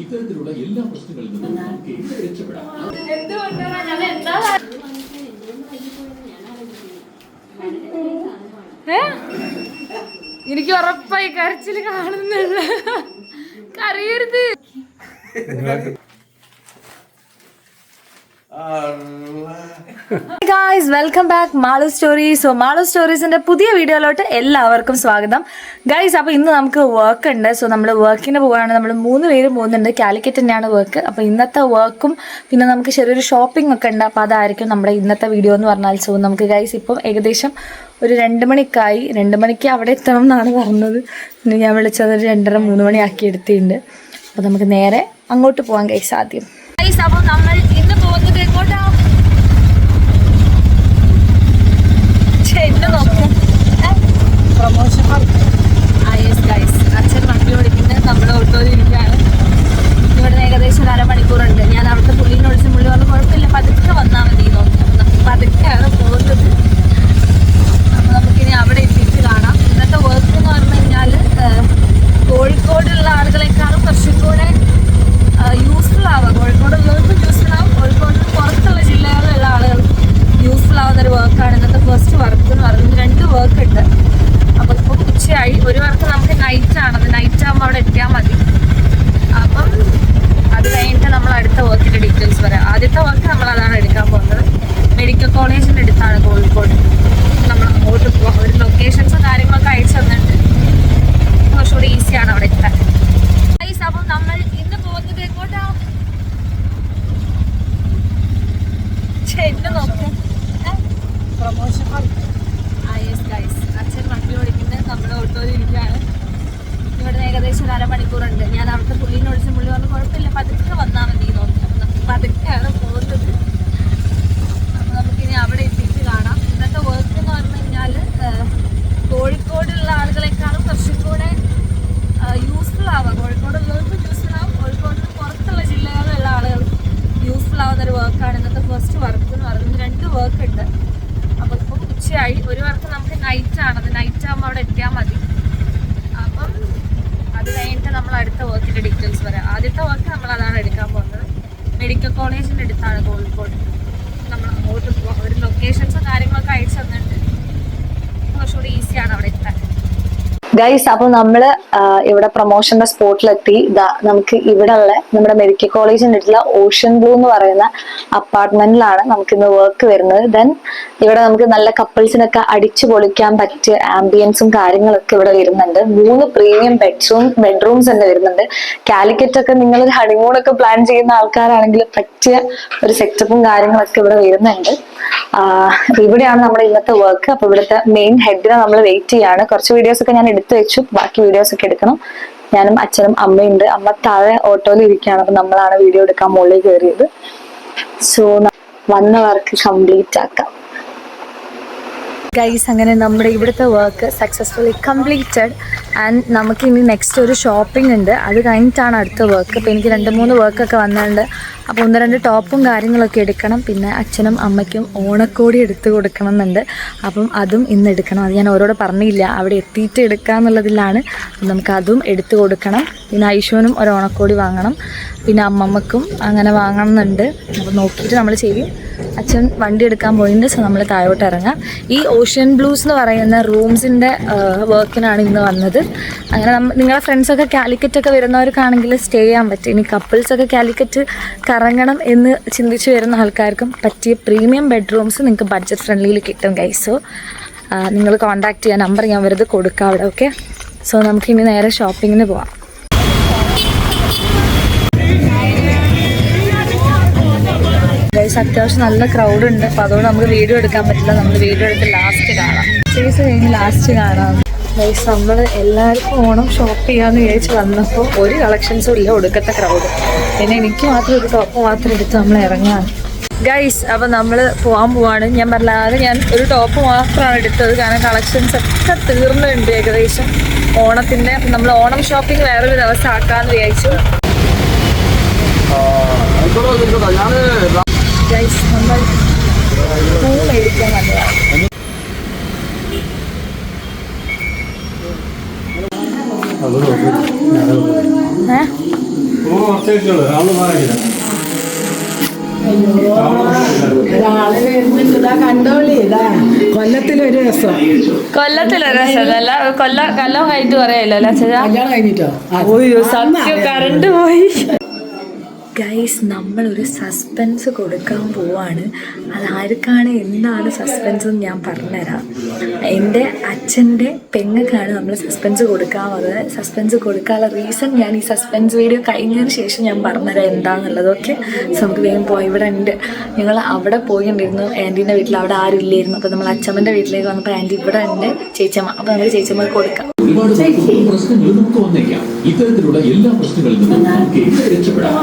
ഇത്തരത്തിലുള്ള എല്ലാ പ്രശ്നങ്ങളിൽ നിന്നും നമുക്ക് എങ്ങനെ രക്ഷപ്പെടാം? എനിക്ക് ഉറപ്പായി കരച്ചിൽ കാണുന്നില്ല കരയരുത്. Guys welcome back Malu stories so Malu സ്റ്റോറീസിന്റെ പുതിയ വീഡിയോയിലോട്ട് എല്ലാവർക്കും സ്വാഗതം. ഗൈസ് അപ്പോൾ ഇന്ന് നമുക്ക് വർക്ക് ഉണ്ട്. സോ നമ്മൾ വർക്കിന് പോവുകയാണ് നമ്മൾ മൂന്ന് പേര് പോകുന്നുണ്ട്. കാലിക്കറ്റ് തന്നെയാണ് വർക്ക് അപ്പോൾ ഇന്നത്തെ വർക്കും പിന്നെ നമുക്ക് ചെറിയൊരു ഷോപ്പിംഗ് ഒക്കെ ഉണ്ട്. അപ്പോൾ അതായിരിക്കും നമ്മുടെ ഇന്നത്തെ വീഡിയോ എന്ന് പറഞ്ഞാൽ. സോ നമുക്ക് ഗൈസ് ഇപ്പം ഏകദേശം ഒരു രണ്ട് മണിക്കായി. രണ്ട് മണിക്ക് അവിടെ എത്തണം എന്നാണ് പറഞ്ഞത്. ഞാൻ വിളിച്ചത് ഒരു രണ്ടര മൂന്ന് ആക്കി എടുത്തിട്ടുണ്ട്. അപ്പോൾ നമുക്ക് നേരെ അങ്ങോട്ട് പോകാൻ ഗൈസ് ആദ്യം അപ്പോൾ നമ്മൾ ഇന്ന് പോകുന്നത് എങ്ങോട്ടാ എന്നെ നോക്ക്. പ്രമോഷൻ അച്ഛൻ വണ്ടി ഓടിക്കുന്നത് നമ്മൾ ഓട്ടോയിൽ ഇരിക്കുകയാണ് ഇവിടെ നിന്ന് ഏകദേശം ഒരു അരമണിക്കൂറുണ്ട്. ഞാൻ അവിടുത്തെ പുള്ളിനെ വിളിച്ച് പുള്ളി പറഞ്ഞു കുഴപ്പമില്ല പതുക്കെ വന്നാൽ മതി. എന്ന് നമ്മൾ പതുക്കെയാണ് പോകുന്നത്. അപ്പോൾ നമുക്കിനി അവിടെ എത്തിയിട്ട് കാണാം ഇന്നത്തെ വർക്ക് എന്ന് പറഞ്ഞു കഴിഞ്ഞാൽ കോഴിക്കോടുള്ള ആളുകളെക്കാളും കുറച്ചും കൂടെ യൂസ്ഫുൾ ആവുക കോഴിക്കോടുള്ളവർക്കും യൂസ്ഫുൾ ആവും കോഴിക്കോടിന് പുറത്തുള്ള ജില്ലകളിലുള്ള ആളുകൾ യൂസ്ഫുൾ ആവുന്ന ഒരു വർക്കാണ് ഇന്നത്തെ ഫസ്റ്റ് വർക്ക് എന്ന് പറയുന്നത് രണ്ട് വർക്ക് ഉണ്ട് അപ്പോൾ ഇപ്പം ഉച്ചയായി ഒരു വർക്ക് നമുക്ക് നൈറ്റ് ആണത് നൈറ്റ് ആകുമ്പോൾ അവിടെ എത്തിയാൽ മതി അപ്പം അത് കഴിഞ്ഞിട്ട് നമ്മൾ അടുത്ത വർക്കിന്റെ ഡീറ്റെയിൽസ് പറയാം ആദ്യത്തെ വർക്ക് നമ്മൾ അതാണ് എടുക്കാൻ പോകുന്നത് മെഡിക്കൽ കോളേജിന്റെ അടുത്താണ് കോഴിക്കോട് നമ്മൾ അങ്ങോട്ട് പോകാം ഒരു ലൊക്കേഷൻസും കാര്യങ്ങളൊക്കെ അയച്ചു തന്നിട്ട് കുറച്ചുകൂടി ഈസിയാണ് അവിടെ എത്താൻ Guys, അപ്പം നമ്മൾ ഇന്ന് പോകുന്നത് എങ്ങോട്ടാ ഛെ, എന്നെ നോക്ക് പ്രൊമോഷൻ ആ യെസ് ഗൈസ് അച്ഛൻ വണ്ടി ഓടിക്കുന്നത് നമ്മൾ ഓട്ടോയിൽ ഇരിക്കുകയാണ് ഇവിടെ നിന്ന് മണിക്കൂറുണ്ട് ഞാൻ അവിടുത്തെ പുള്ളിനെ വിളിച്ച് പുള്ളി പറഞ്ഞു കുഴപ്പമില്ല പതുക്കെ വന്നാൽ മതി എന്ന് പതുക്കെയാണ് പോകുന്നത്. അപ്പോൾ നമുക്കിനി അവിടെ എത്തിയിട്ട് കാണാം. ഇന്നത്തെ വർക്ക് എന്ന് പറഞ്ഞു കഴിഞ്ഞാൽ കോഴിക്കോടുള്ള ആളുകളെക്കാളും കുറച്ചും കൂടെ യൂസ്ഫുൾ ആവുക കോഴിക്കോടുള്ളവർക്കും യൂസ്ഫുൾ ആവും. കോഴിക്കോടിന് പുറത്തുള്ള ജില്ലകളിലുള്ള ആളുകൾ യൂസ്ഫുൾ ആവുന്ന ഒരു വർക്കാണ് ഇന്നത്തെ ഫസ്റ്റ് വർക്ക് എന്ന് പറയുന്നത്. രണ്ട് വർക്ക് ഉണ്ട്. അപ്പോൾ ഇപ്പം ഉച്ചയായി. ഒരു വർക്ക് നമുക്ക് നൈറ്റ് ആണത് നൈറ്റ് ആകുമ്പോൾ അവിടെ എത്തിയാൽ മതി. അപ്പം കഴിഞ്ഞിട്ട് നമ്മൾ അടുത്ത വർക്കിന്റെ ഡീറ്റെയിൽസ് പറയാം ആദ്യത്തെ വർക്ക് നമ്മൾ അതാണ് എടുക്കാൻ പോകുന്നത്. മെഡിക്കൽ കോളേജിന്റെ അടുത്താണ് കോഴിക്കോട്. നമ്മൾ അങ്ങോട്ട് പോകാം ഒരു ലൊക്കേഷൻസും കാര്യങ്ങളൊക്കെ അയച്ചു തന്നിട്ട് കുറച്ചുകൂടി ഈസിയാണ് അവിടെ എത്താൻ. ഗൈസ് അപ്പൊ നമ്മൾ ആ, ഇവിടെ പ്രൊമോഷന്റെ സ്പോട്ടിലെത്തി ദാ നമുക്ക് ഇവിടെ ഉള്ള നമ്മുടെ മെഡിക്കൽ കോളേജിന്റെ അടുത്തുള്ള ഓഷ്യൻ ബ്ലൂ എന്ന് പറയുന്ന അപ്പാർട്ട്മെന്റിലാണ് നമുക്ക് ഇന്ന് വർക്ക് വരുന്നത്. ദെൻ ഇവിടെ നമുക്ക് നല്ല കപ്പിൾസിനൊക്കെ അടിച്ചു പൊളിക്കാൻ പറ്റിയ ആംബിയൻസും കാര്യങ്ങളൊക്കെ ഇവിടെ വരുന്നുണ്ട്. മൂന്ന് പ്രീമിയം ബെഡ്റൂം ബെഡ്റൂംസ് തന്നെ വരുന്നുണ്ട്. കാലിക്കറ്റ് ഒക്കെ നിങ്ങൾ ഒരു ഹണിമൂൺ ഒക്കെ പ്ലാൻ ചെയ്യുന്ന ആൾക്കാരാണെങ്കിൽ പറ്റിയ ഒരു സെറ്റപ്പും കാര്യങ്ങളൊക്കെ ഇവിടെ വരുന്നുണ്ട്. ഇവിടെയാണ് നമ്മുടെ ഇന്നത്തെ വർക്ക് അപ്പൊ ഇവിടുത്തെ മെയിൻ ഹെഡിനെ നമ്മൾ വെയിറ്റ് ചെയ്യാണ്. കുറച്ച് വീഡിയോസ് ഒക്കെ ഞാൻ എടുത്തു വെച്ചു. ബാക്കി വീഡിയോസ് ഒക്കെ എടുക്കണം. ഞാനും അച്ഛനും അമ്മയുണ്ട്. അമ്മ താഴെ ഓട്ടോയിൽ ഇരിക്കുകയാണ്. അപ്പൊ നമ്മളാണ് വീഡിയോ എടുക്കാൻ മുകളിൽ കയറിയത്. സോ വന്ന വർക്ക് കംപ്ലീറ്റ് ആക്കാം. ഗൈസ് അങ്ങനെ നമ്മുടെ ഇവിടുത്തെ വർക്ക് സക്സസ്ഫുള്ളി കംപ്ലീറ്റഡ് ആൻഡ് നമുക്ക് ഇനി നെക്സ്റ്റ് ഒരു ഷോപ്പിംഗ് ഉണ്ട്. അത് കഴിഞ്ഞിട്ടാണ് അടുത്ത വർക്ക് അപ്പോൾ എനിക്ക് രണ്ട് മൂന്ന് വർക്കൊക്കെ വന്നിട്ടുണ്ട്. അപ്പോൾ ഒന്ന് രണ്ട് ടോപ്പും കാര്യങ്ങളൊക്കെ എടുക്കണം. പിന്നെ അച്ഛനും അമ്മയ്ക്കും ഓണക്കോടി എടുത്ത് കൊടുക്കണം എന്നുണ്ട് അപ്പം അതും ഇന്ന് എടുക്കണം. അത് ഞാൻ ഓരോട് പറഞ്ഞില്ല. അവിടെ എത്തിയിട്ട് എടുക്കുക എന്നുള്ളതിലാണ് നമുക്ക് അതും എടുത്തു കൊടുക്കണം. പിന്നെ ഐശുവിനും ഒരു ഓണക്കോടി വാങ്ങണം. പിന്നെ അമ്മമ്മക്കും അങ്ങനെ വാങ്ങണം എന്നുണ്ട് അപ്പോൾ നോക്കിയിട്ട് നമ്മൾ ചെയ്യും. അച്ഛൻ വണ്ടി എടുക്കാൻ പോയിട്ടുണ്ട് സോ നമ്മൾ താഴോട്ട് ഇറങ്ങാം. ഈ ഓഷ്യൻ ബ്ലൂസ് എന്ന് പറയുന്ന റൂംസിന്റെ വർക്കിനാണ് ഇന്ന് വന്നത്. അങ്ങനെ നമ്മൾ നിങ്ങളെ ഫ്രണ്ട്സൊക്കെ കാലിക്കറ്റൊക്കെ വരുന്നവർക്കാണെങ്കിൽ സ്റ്റേ ചെയ്യാൻ പറ്റും. ഇനി കപ്പിൾസൊക്കെ കാലിക്കറ്റ് കറങ്ങണം എന്ന് ചിന്തിച്ച് വരുന്ന ആൾക്കാർക്കും പറ്റിയ പ്രീമിയം ബെഡ്റൂംസ് നിങ്ങൾക്ക് ബഡ്ജറ്റ് ഫ്രണ്ട്ലിയിൽ കിട്ടും ഗൈസോ നിങ്ങൾ കോൺടാക്ട് ചെയ്യാൻ നമ്പർ ഞാൻ വെറുതെ കൊടുക്കാം അവിടെ ഓക്കെ സോ നമുക്കിനി നേരെ ഷോപ്പിങ്ങിന് പോവാം. അത്യാവശ്യം നല്ല ക്രൗഡ് ഉണ്ട്. അപ്പോൾ അതുകൊണ്ട് നമുക്ക് വീഡിയോ എടുക്കാൻ പറ്റില്ല. നമ്മൾ വീഡിയോ എടുത്ത് ലാസ്റ്റ് കാണാം. ചേച്ചി കഴിഞ്ഞ് ലാസ്റ്റ് കാണാം. ഗൈസ് നമ്മൾ എല്ലാവർക്കും ഓണം ഷോപ്പ് ചെയ്യാന്ന് വിചാരിച്ച് വന്നപ്പോൾ ഒരു കളക്ഷൻസും ഇല്ല. ഒടുക്കത്തെ ക്രൗഡ് പിന്നെ എനിക്ക് മാത്രം ഒരു ടോപ്പ് മാത്രം എടുത്ത് നമ്മൾ ഇറങ്ങാൻ ഗൈസ് അപ്പോൾ നമ്മൾ പോകാൻ പോവാണ്. ഞാൻ പറഞ്ഞ ഞാൻ ഒരു ടോപ്പ് മാത്രമാണ് എടുത്തത്. കാരണം കളക്ഷൻസ് ഒക്കെ തീർന്നുണ്ട് ഏകദേശം ഓണത്തിന്റെ നമ്മൾ ഓണം ഷോപ്പിംഗ് വേറൊരു ദിവസം ആക്കാമെന്ന് വിചാരിച്ചു. ഗൈസ് നമ്മൾ പൂ മേടിക്കാൻ വന്നതാണ് കൊല്ലത്തിലൊരു രസം. കൊല്ലത്തിലൊരു രസം കൊല്ല കൊല്ലം കഴിഞ്ഞിട്ട്? പറയല്ലോ അല്ലേ ഓയ്യോ സത്യം കറണ്ട് പോയി. ഗൈസ് നമ്മളൊരു സസ്പെൻസ് കൊടുക്കാൻ പോവാണ്. അതാർക്കാണ് എന്താണ് സസ്പെൻസ് എന്ന് ഞാൻ പറഞ്ഞുതരാം. എന്റെ അച്ഛന്റെ പെങ്ങൾക്കാണ് നമ്മൾ സസ്പെൻസ് കൊടുക്കാൻ വന്നത്. സസ്പെൻസ് കൊടുക്കാനുള്ള റീസൺ ഞാൻ ഈ സസ്പെൻസ് വീഡിയോ കഴിഞ്ഞതിന് ശേഷം ഞാൻ പറഞ്ഞുതരാം എന്താണെന്നുള്ളത് ഓക്കെ സോ നമുക്ക് വേഗം പോയി ഇവിടെ ഉണ്ട്. ഞങ്ങൾ അവിടെ പോയിണ്ടിരുന്നു ആന്റീന്റെ വീട്ടിൽ അവിടെ ആരും ഇല്ലായിരുന്നു. അപ്പോൾ നമ്മൾ അച്ഛമ്മന്റെ വീട്ടിലേക്ക് വന്നപ്പോൾ ആന്റി ഇവിടെ ഉണ്ട്. ചേച്ചമ്മ അപ്പോൾ നമ്മൾ ചേച്ചമ്മ കൊടുക്കാം. ഒരുപാട് പ്രശ്നങ്ങൾ നമുക്ക് വന്നേക്കാം. ഇത്തരത്തിലുള്ള എല്ലാ പ്രശ്നങ്ങളിൽ നിന്നും നമുക്ക് എങ്ങനെ രക്ഷപ്പെടാം?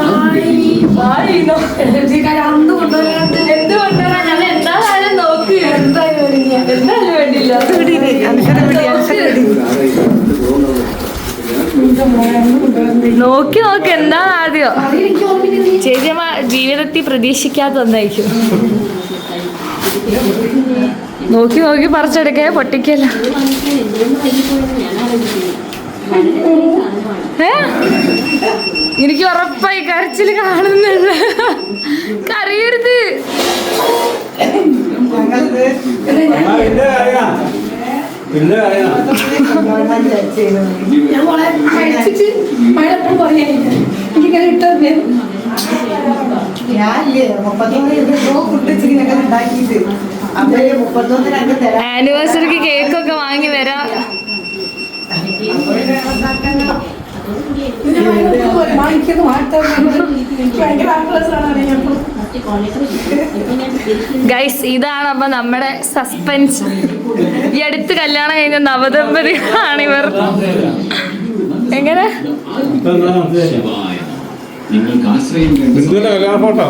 നോക്കി. നോക്കി. എന്താണ് ആദ്യം? ചേച്ചിയമ്മ ജീവിതത്തിൽ പ്രതീക്ഷിക്കാത്ത ഒന്നായിരിക്കും നോക്കി നോക്കി പറിച്ചെടുക്കേ പൊട്ടിക്കല്ല. എനിക്ക് ഉറപ്പായി കരച്ചിൽ കാണുന്നില്ല കരയരുത്. ഞാനില്ലേ മുപ്പത്തൊന്ന് ഫുഡ് ചിക്കനൊക്കെ ഉണ്ടാക്കിയിട്ട്. ആനിവേഴ്സറിക്ക് കേക്കൊക്കെ വാങ്ങി വരാം. ഗൈസ് ഇതാണ് അപ്പൊ നമ്മുടെ സസ്പെൻസ് ഈ അടുത്ത് കല്യാണം കഴിഞ്ഞ നവദമ്പതികളാണ് ഇവർ. എങ്ങനെ. നിങ്ങൾക്ക് ആശ്രയം കല്യാണ ഫോട്ടോ?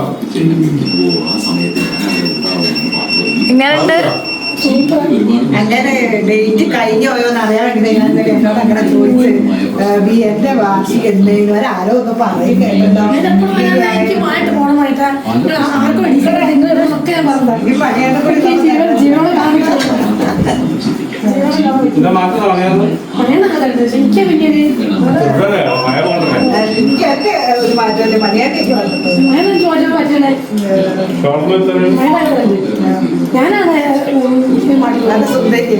ആ സമയത്ത് ഞാൻ അവിടെ ഉണ്ടാവുമെന്ന് മാത്രം. എങ്ങനെയുണ്ട് അങ്ങനെ ഡേറ്റ് കഴിഞ്ഞു പോയോന്ന് അറിയാൻ വേണ്ടി എന്നോട് അങ്ങനെ ചോദിച്ച് ബി എന്റെ വാർഷിക എന്തെങ്കിലും ഒരാരോ ഒന്ന് പറയും കേട്ടോ ഈ പണിയുടെ കൂടി എന്റെ മാറ്റം തുടങ്ങിയത് ഇവിടെ മഴ കൊണ്ടേ എനിക്ക് എന്റെ ഒരു മാറ്റമല്ലേ പണിയായിട്ട് എനിക്ക് വന്നിട്ടുണ്ട് അത് സുന്ദരി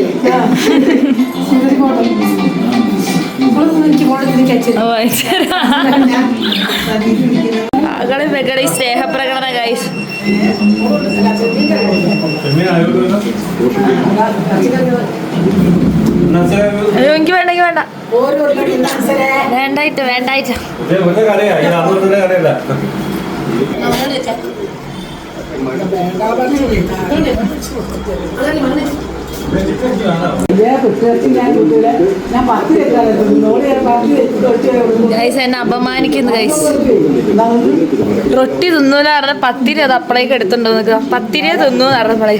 ഓ, ശരി. മകളെ മകളെ സ്നേഹപ്രകടന ഗൈസ് അയ്യോ എനിക്ക് വേണ്ട എനിക്ക് വേണ്ട. വേണ്ടായിട്ട് വേണ്ടായിട്ട്. ഗൈസ് എന്നെ അപമാനിക്കുന്നു ഗൈസ് റൊട്ടി തിന്നൂല പറഞ്ഞ പത്തിരി അത് അപ്പളേക്ക് എടുത്തുണ്ടോ നിൽക്കുക പത്തിരിയെ തിന്നു പറഞ്ഞപ്പോഴേ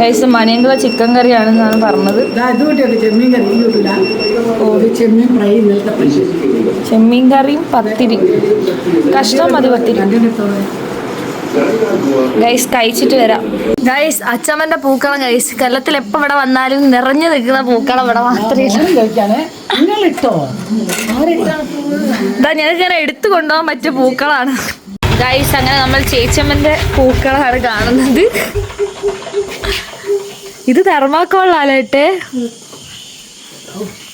ഗൈസ് മണിയങ്കുള ചിക്കൻ കറിയാണെന്നാണ് പറഞ്ഞത്. ചെമ്മീൻ കറിയും പത്തിരി. കഷ്ണം മതി പത്തിരി. ഗൈസ് കഴിച്ചിട്ട് വരാം. ഗൈസ് അച്ചമ്മന്റെ പൂക്കളം ഗൈസ് കൊല്ലത്തിൽ എപ്പോ ഇവിടെ വന്നാലും നിറഞ്ഞു നിൽക്കുന്ന പൂക്കളം ഇവിടെ മാത്രമേ ഇതാ ഞങ്ങൾക്ക് ഇങ്ങനെ എടുത്തു കൊണ്ടുപോകാൻ പറ്റിയ പൂക്കളാണ്. ഗൈസ് അങ്ങനെ നമ്മൾ ചേച്ചമ്മന്റെ പൂക്കളാണ് കാണുന്നത്. ഇത് തെർമാക്കോളാലേട്ടെ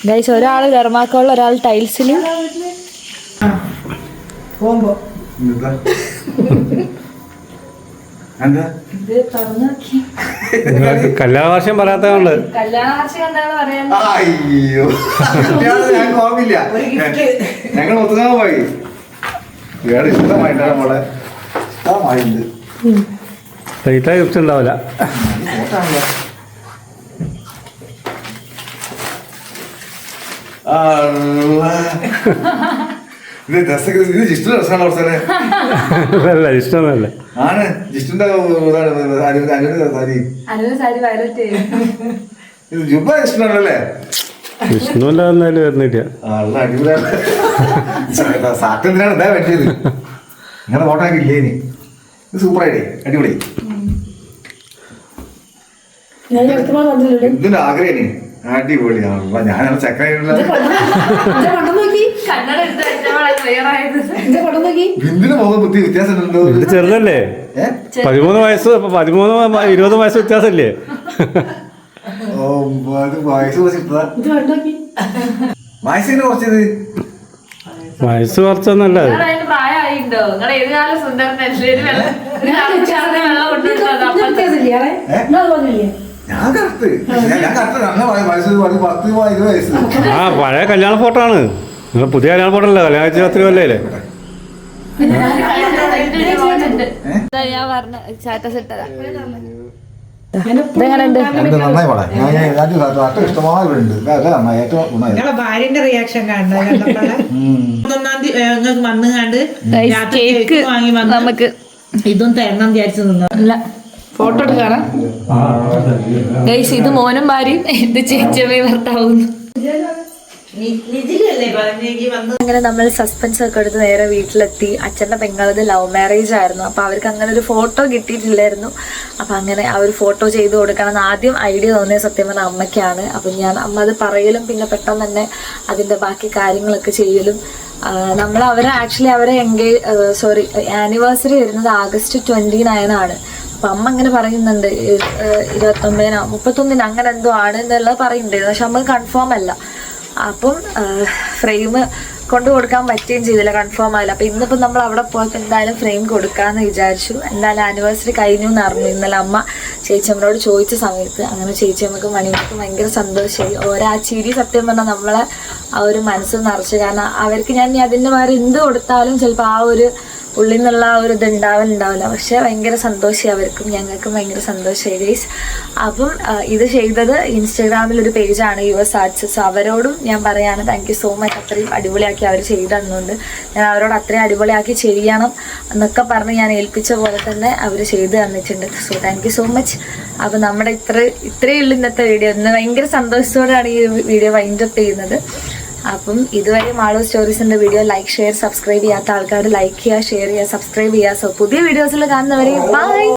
ഗൈസ് തെർമാക്കോളിൽ ഒരാൾ ടൈൽസിലും. പോകുമ്പോ. എന്താ? കല്യാണ വാർഷികം പറയാത്തതുകൊണ്ട്. അയ്യോ. ഞങ്ങൾ ഒത്തുകാൻ പോയി. ഇയാൾ ഇഷ്ടമായിട്ടാണ് നമ്മളെ ഇഷ്ടമായിട്ടുണ്ട് ഗിഫ്റ്റ് ഉണ്ടാവില്ല അള്ളാ. ഇത് ഡ്രസ്സൊക്കെ ഇത് ജിഷ്ണു ഡ്രസ്സാണ് അവസ്ഥനെ അല്ല ഇഷ്ടമൊന്നുമല്ല. ആണ്. സാരി. വയലറ്റ് ഇത് ജുബ ഇഷ്ടമാണല്ലേ വിഷ്ണുവിന്റെ എന്നാലും വരുന്നില്ല. അള്ള അടിപൊളിയാണ് സാറ്റ് എന്തിനാണ്? ഇതാ പറ്റിയത്. ഇങ്ങനെ ഫോട്ടോ ഒക്കെ ഇല്ലേ ഇനി? ഇത് സൂപ്പറായിട്ടേ അടിപൊളി. എന്തിന്റെ ആഗ്രഹം ഞാനാണ് ബിന്ദിന് മുഖം ബുദ്ധി വ്യത്യാസം ഇത് ചെറുതല്ലേ? പതിമൂന്ന് വയസ്സ് പതിമൂന്ന് ഇരുപത് വയസ്സ് വ്യത്യാസമല്ലേ? ഓ അത് വയസ്സ് കുറച്ചിട്ടാ ഇത് കണ്ടു നോക്കി വയസ്സിന് കുറച്ചത് വയസ്സ് കുറച്ചൊന്നല്ല നിങ്ങൾ ഏത് കാലം സുന്ദരനല്ലേ ഞാൻ കറക്റ്റ് ഞാൻ കറക്റ്റ് വയസ്സ് ഒരു പത്ത് ഇരുപത് വയസ്സ് ആ പഴയ കല്യാണ ഫോട്ടോ ആണ് നിങ്ങൾ പുതിയ കല്യാണ ഫോട്ടോ അല്ല കല്യാണ കഴിച്ച അല്ലേ ഇതാ ഞാൻ പറഞ്ഞ സ്റ്റാറ്റസ് ഇട്ടതാ ഭാര്യന്റെ റിയാക്ഷൻ കാണുന്നത് വന്ന് കണ്ട് കേക്ക് വാങ്ങി നമുക്ക് ഇതും തരണം വിചാരിച്ചു നിന്നു. അല്ല ഫോട്ടോ എടുക്കാറാ ഗൈസ് ഇത് മോനും ഭാര്യയും എന്ത് ചേച്ചിയമ്മയും ഭർത്താവുന്നു അങ്ങനെ നമ്മൾ സസ്പെൻസ് ഒക്കെ എടുത്ത് നേരെ വീട്ടിലെത്തി. അച്ഛന്റെ പെങ്ങളത് ലവ് മാരേജ് ആയിരുന്നു. അപ്പോൾ അവർക്ക് അങ്ങനെ ഒരു ഫോട്ടോ കിട്ടിയിട്ടില്ലായിരുന്നു. അപ്പോൾ അങ്ങനെ ആ ഒരു ഫോട്ടോ ചെയ്ത് കൊടുക്കണം ആദ്യം ഐഡിയ തോന്നിയ സത്യം പറഞ്ഞ അമ്മയ്ക്കാണ്. അപ്പം ഞാൻ അമ്മ അത് പറയലും പിന്നെ പെട്ടെന്ന് തന്നെ അതിന്റെ ബാക്കി കാര്യങ്ങളൊക്കെ ചെയ്യലും. നമ്മൾ അവരെ ആക്ച്വലി അവരെ എൻഗേജ് സോറി ആനിവേഴ്സറി വരുന്നത് ആഗസ്റ്റ് ട്വന്റി നയൻ ആണ്. അപ്പം അമ്മ അങ്ങനെ പറയുന്നുണ്ട് ഇരുപത്തൊമ്പതിനോ മുപ്പത്തൊന്നിനോ അങ്ങനെ എന്തോ ആണ് എന്നുള്ളത് പറയുന്നുണ്ടായിരുന്നു. പക്ഷെ നമുക്ക് കൺഫേം അല്ല. അപ്പം ഫ്രെയിം കൊണ്ടു കൊടുക്കാൻ പറ്റുകയും ചെയ്തില്ല കൺഫേം ആയില്ല. അപ്പം ഇന്നിപ്പം നമ്മൾ അവിടെ പോയപ്പോൾ എന്തായാലും ഫ്രെയിം കൊടുക്കാമെന്ന് വിചാരിച്ചു. എന്തായാലും ആനിവേഴ്സറി കഴിഞ്ഞു എന്ന് അറിഞ്ഞു. ഇന്നലെ അമ്മ ചേച്ചിയമ്മയോട് ചോദിച്ച സമയത്ത് അങ്ങനെ ചേച്ചിയമ്മക്ക് മണിമക്ക് ഭയങ്കര സന്തോഷമായി. ഓരോ ആ ചിരി സത്യം പറഞ്ഞാൽ നമ്മളെ ആ ഒരു മനസ്സ് നിറച്ച്. കാരണം അവർക്ക് ഞാൻ അതിന്റെ വേറെ എന്ത് കൊടുത്താലും ചിലപ്പോൾ ആ ഒരു ഉള്ളിൽ നിന്നുള്ള ആ ഒരു ഇത് ഉണ്ടാവലുണ്ടാവില്ല പക്ഷെ ഭയങ്കര സന്തോഷമായി അവർക്കും ഞങ്ങൾക്കും ഭയങ്കര സന്തോഷമായി ഗൈസ് അപ്പം ഇത് ചെയ്തത് ഇൻസ്റ്റാഗ്രാമിൽ ഒരു പേജാണ് യു എസ് ആർട്സ് സോ അവരോടും ഞാൻ പറയാണ് താങ്ക് യു സോ മച്ച് അത്രയും അടിപൊളിയാക്കി അവർ ചെയ്തു തന്നുകൊണ്ട് ഞാൻ അവരോട് അത്രയും അടിപൊളിയാക്കി ചെയ്യണം എന്നൊക്കെ പറഞ്ഞ് ഞാൻ ഏൽപ്പിച്ച പോലെ തന്നെ അവർ ചെയ്തു തന്നിട്ടുണ്ട്. So thank you so much അപ്പം നമ്മുടെ ഇത്ര ഇത്രയേ ഉള്ളൂ ഇന്നത്തെ വീഡിയോ ഇന്ന് ഭയങ്കര സന്തോഷത്തോടെയാണ് ഈ വീഡിയോ വൈൻഡപ്പ് ചെയ്യുന്നത്. അപ്പം ഇതുവരെ മാളോ സ്റ്റോറീസിന്റെ വീഡിയോ ലൈക്ക് ഷെയർ സബ്സ്ക്രൈബ് ചെയ്യാത്ത ആൾക്കാർ ലൈക്ക് ചെയ്യുക ഷെയർ ചെയ്യുക സബ്സ്ക്രൈബ് ചെയ്യുക. സോ പുതിയ വീഡിയോസിൽ കാണുന്നവരെ ബൈ